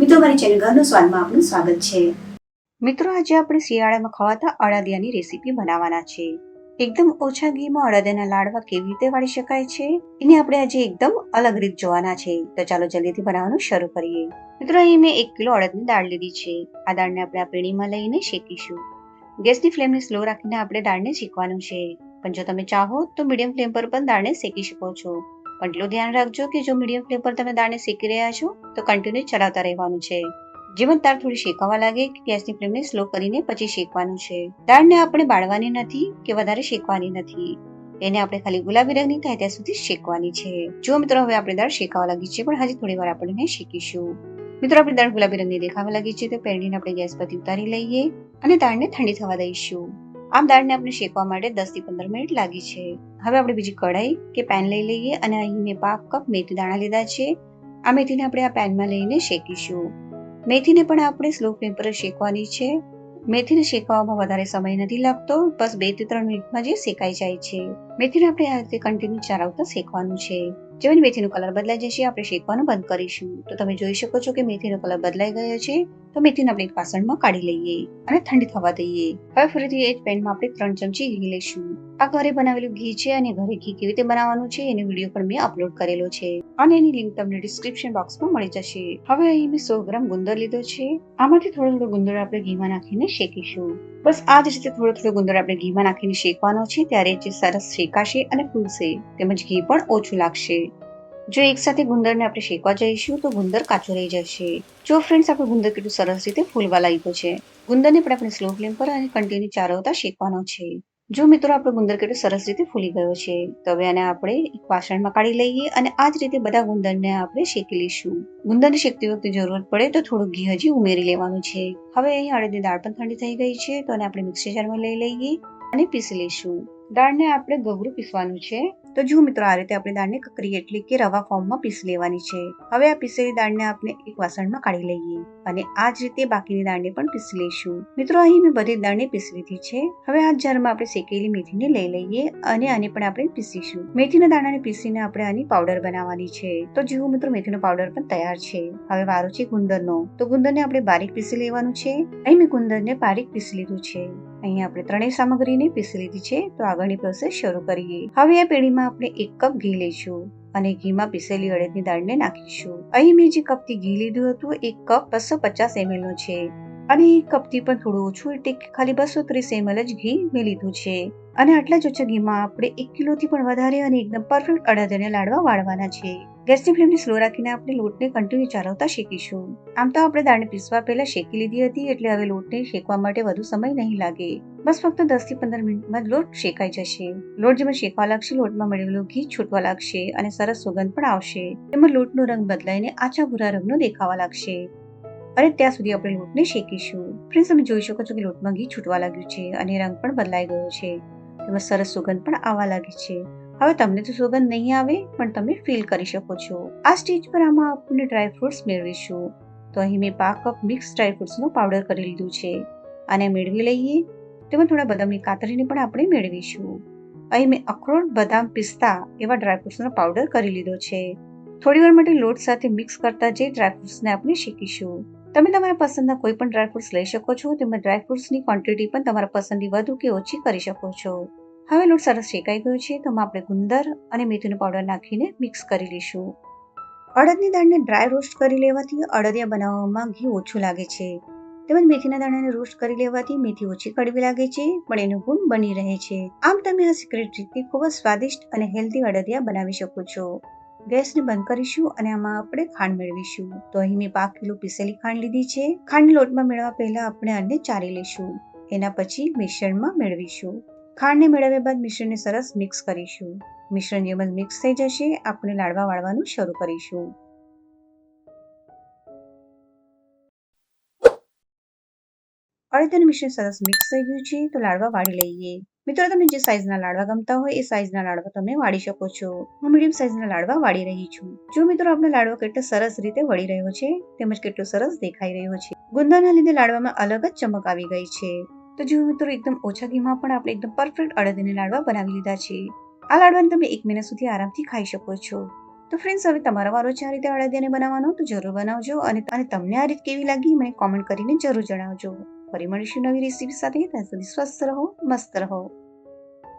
મિત્રો મારી ચેનલ ઘરનો સ્વાદમાં આપનું સ્વાગત છે. મિત્રો, આજે આપણે શિયાળામાં ખવાતા અડદિયાની રેસીપી બનાવવાના છે. એકદમ ઓછા ઘીમાં અડદિયાના લાડવા કેવી રીતે વાળી શકાય છે? એની આપણે આજે એકદમ અલગ રીત જોવાના છે. તો ચાલો જલ્દીથી બનાવવાનું શરૂ કરીએ. મિત્રો, અહીં મેં એક કિલો અડદની દાળ લીધી છે. આ દાળને આપણે આ પેણીમાં લઈને શેકીશું. ગેસની ફ્લેમને સ્લો રાખીને આપણે દાળને શેકવાનું છે. પણ જો તમે ચાહો તો મીડિયમ ફ્લેમ પર પણ દાળને શેકી શકો છો. પણ એટલું ધ્યાન રાખજો કે જો મીડિયમ ફ્લેમ પર તમે દાળને શેકી રહ્યા છો, તો કન્ટિન્યુ ચલાવતા રહેવાનું છે. જેમાં દાળ થોડી શેકાવા લાગે કે ગેસની ફ્લેમને સ્લો કરીને પછી શેકવાનું છે. દાળને આપણે બાળવાની નથી કે વધારે શેકવાની નથી. એને આપણે ખાલી ગુલાબી રંગની થાય ત્યાં સુધી શેકવાની છે. જો મિત્રો, હવે આપણે દાળ શેકાવા લાગી છે, પણ હજી થોડી વાર આપણે શેકીશું. મિત્રો, આપણી દાળ ગુલાબી રંગની દેખાવા લાગી છે, તો પેરડીને આપણે ગેસ પરથી ઉતારી લઈએ અને દાળને ઠંડી થવા દઈશું. આમ દાળને આપણે શેકવા માટે દસથી પંદર મિનિટ લાગી છે. હવે આપણે બીજી કઢાઈ કે પેન લઈ લઈએ અને અહીં મેં પાક કપ મેથી દાણા લીધા છે. આ મેથીને આપણે આ પેનમાં લઈને શેકીશું. મેથીને પણ આપણે સ્લો ફ્લેમ પર શેકવાની છે. મેથીને શેકવામાં વધારે સમય નથી લાગતો, બસ બેથી ત્રણ મિનિટમાં જે શેકાઈ જાય છે. મેથીને આપણે આ રીતે કન્ટિન્યુ ચલાવતા શેકવાનું છે. જેવી મેથીનો કલર બદલાઈ જશે, આપણે શેકવાનું બંધ કરીશું. તો તમે જોઈ શકો છો કે મેથીનો કલર બદલાઈ ગયો છે. તો મેથીને આપણે એક વાસણમાં કાઢી લઈએ અને ઠંડી થવા દઈએ. હવે ફરીથી એ જ પેનમાં આપણે ત્રણ ચમચી ઘી લઈશું. આ ઘરે બનાવેલું ઘી છે અને ઘરે ઘી કેવી રીતે બનાવવાનું છે એનો વીડિયો પણ મેં અપલોડ કરેલો છે. અને એની લિંક તમને ડિસ્ક્રિપ્શન બોક્સમાં મળી જશે. હવે અહીં મેં સો ગ્રામ ગુંદર લીધો છે. આમાંથી થોડો થોડો ગુંદર આપણે ઘીમાં નાખીને શેકીશું. બસ આ જ રીતે થોડો થોડો ગુંદર આપણે ઘીમાં નાખીને શેકવાનો છે. ત્યારે જે સરસ શેકાશે અને ફૂલશે, તેમજ ઘી પણ ઓછું લાગશે. જો એકસાથે ગુંદરને આપણે શેકવા જઈશું, તો ગુંદર કાચો રહી જશે. જો ફ્રેન્ડ્સ આપણે ગુંદર કેટલું સરસ રીતે ફૂલવા લાગ્યો છે. ગુંદરને પણ આપણે સ્લો ફ્લેમ પર અને કન્ટિન્યુ ચારવતા શેકવાનો છે. જો મિત્રો, આપણો ગુંદર કેટલો સરસ રીતે ફૂલી ગયો છે, તો હવે આને આપણે એક વાસણમાં કાઢી લઈએ અને આ જ રીતે બધા ગુંદરને આપણે શેકી લઈશું. ગુંદરને શેકતી વખતે જરૂરત પડે તો થોડું ઘી હજી ઉમેરી લેવાનું છે. હવે અહીં અડદની દાળ પણ ઠંડી થઈ ગઈ છે, તો આને આપણે મિક્સર જારમાં લઈ લઈએ અને પીસી લઈશું. દાળને આપણે ગગરું પીસવાનું છે. તો જુઓ મિત્રો આ રીતે આપણે દાળને કકરી એટલે કે રવા ફોર્મમાં પીસી લેવાની છે. હવે આ પીસેલી દાળને આપણે એક વાસણમાં કાઢી લઈએ અને આ જ રીતે બાકીની દાળને પણ પીસી લઈશું. મિત્રો અહીં મેં બધી દાળને પીસી લીધી છે. હવે આ જારમાં આપણે શેકેલી મેથીને લઈ લઈએ અને આને પણ આપણે પીસીશું. મેથીના દાણાને પીસીને આપણે આની પાવડર બનાવવાની છે. તો જુઓ મિત્રો, મેથીનો પાવડર પણ તૈયાર છે. હવે વારો છે ગુંદરનો. તો ગુંદરને આપણે બારીક પીસી લેવાનું છે. અહીં મેં ગુંદરને બારીક પીસી લીધું છે. અહીં આપણે ત્રણેય સામગ્રીને પીસી લીધી છે. તો આગળની પ્રોસેસ શરૂ કરીએ. હવે આ પેઢીમાં આપણે એક કપ ઘી લઈશું અને ઘીમાં પીસેલી અડદની દાળને નાખીશું. અહીં મેં જે કપથી ઘી લીધું હતું એક કપ બસો પચાસ એમએલ નો છે. અને એક કપથી પણ થોડું ઓછું, એટલે ખાલી બસો ત્રીસ એમએલ જ ઘી મેં લીધું છે. અને આટલા જ ઓછા ઘીમાં આપણે એક કિલોથી પણ વધારે અને એકદમ પરફેક્ટ અડદને લાડવા વાળવાના છે. ગેસની ફ્લેમને સ્લો રાખીને આપણે લોટને કન્ટિન્યુ ચાલવતા શેકીશું. આમ તો આપણે દાળને પીસવા પહેલા શેકી લીધી હતી, એટલે હવે લોટને શેકવા માટે વધુ સમય નહીં લાગે. બસ ફક્ત દસથી પંદર મિનિટમાં લોટ શેકાઈ જશે. લોટ જેમાં શેકવા લાગશે, લોટમાં મળેલું ઘી છૂટવા લાગશે અને સરસ સુગંધ પણ આવશે. તેમાં લોટનો રંગ બદલાઈને આછા ભૂરા રંગનો દેખાવા લાગશે. અને ત્યાં સુધી આપણે લોટને શેકીશું. ફ્રેન્ડ્સ તમે જોઈ શકો છો કે લોટમાં ઘી છૂટવા લાગ્યું છે અને રંગ પણ બદલાઈ ગયો છે. તેમાં સરસ સુગંધ પણ આવવા લાગી છે. હવે તમને તો સુગંધ નહીં આવે, પણ તમે ફીલ કરી શકો છો. આ સ્ટેજ પર આમાં આપણે ડ્રાય ફ્રૂટ્સ મેળવીશું. તો અહીં મેં પાંચ કપ મિક્સ ડ્રાય ફ્રૂટ્સનો પાવડર કરી લીધું છે. આને મેળવી લઈએ. તેમાં થોડા બદામની કાતરીને પણ આપણે મેળવીશું. અહીં મેં અખરોટ, બદામ, પિસ્તા એવા ડ્રાયફ્રૂટ્સનો પાવડર કરી લીધો છે. થોડી વાર માટે લોટ સાથે મિક્સ કરતા જે ડ્રાયફ્રૂટ્સને આપણે શેકીશું તમે તમારા પસંદના કોઈ પણ ડ્રાયફ્રૂટ્સ લઈ શકો છો તેમાં ડ્રાયફ્રૂટ્સની ક્વોન્ટિટી પણ તમારા પસંદની વધુ કે ઓછી કરી શકો છો. હવે લોટ સરસ શેકાઈ ગયો છે, તો આપણે ગુંદર અને મેથીનો પાવડર નાખીને મિક્સ કરી લઈશું. અડદની દાળને ડ્રાય રોસ્ટ કરી લેવાથી અડદિયા બનાવવામાં ઘી ઓછું લાગે છે. તેમજ મેથીના દાણાને રોસ્ટ કરી લેવાથી મેથી ઓછી કડવી લાગે છે, પણ એનું ગુણ બની રહે છે. આમ તમે આ સિક્રેટ રીતથી ખૂબ જ સ્વાદિષ્ટ અને હેલ્ધી અડદિયા બનાવી શકો છો. ગેસને બંધ કરીશું અને આમાં આપણે ખાંડ મેળવીશું. તો અહીં મેં પાંચ કિલો પીસેલી ખાંડ લીધી છે. ખાંડ લોટમાં મેળવવા પહેલા આપણે આને ચારી લઈશું. એના પછી મિશ્રણમાં મેળવીશું. ખાંડને મેળવ્યા બાદ મિશ્રણને સરસ મિક્સ કરીશું. મિશ્રણ જેમ જ મિક્સ થઈ જશે, આપણે લાડવા વાળવાનું શરૂ કરીશું. અડધન મિશ્રણ સરસ મિક્સ થઈ ગયું છે તો લાડવા વાળી લઈએ મિત્રો તમે જે સાઇઝના લાડવા ગમતા હોય એ સાઇઝના લાડવા તમે વાળી શકો છો હું મીડિયમ સાઇઝના લાડવા વાળી રહી છું જો મિત્રો આપણો લાડવો કેટલો સરસ રીતે વળી રહ્યો છે તેમજ કેટલો સરસ દેખાઈ રહ્યો છે ગુંદાના લીધે લાડવામાં અલગ જ ચમક આવી ગઈ છે તો જો મિત્રો એકદમ ઓછા ઘીમાં પણ આપણે એકદમ પરફેક્ટ અડદને લાડવા બનાવી લીધા છે આ લાડવાને તમે એક મહિના સુધી આરામથી ખાઈ શકો છો તો ફ્રેન્ડ્સ હવે તમારા વારો છે આ રીતે અડદિયાને બનાવવાનો, તો જરૂર બનાવજો અને તમને આ રીત કેવી લાગી, મને કોમેન્ટ કરીને જરૂર જણાવજો. ફરી મળીશું નવી રેસીપી સાથે. ત્યાં સુધી સ્વસ્થ રહો મસ્ત રહો.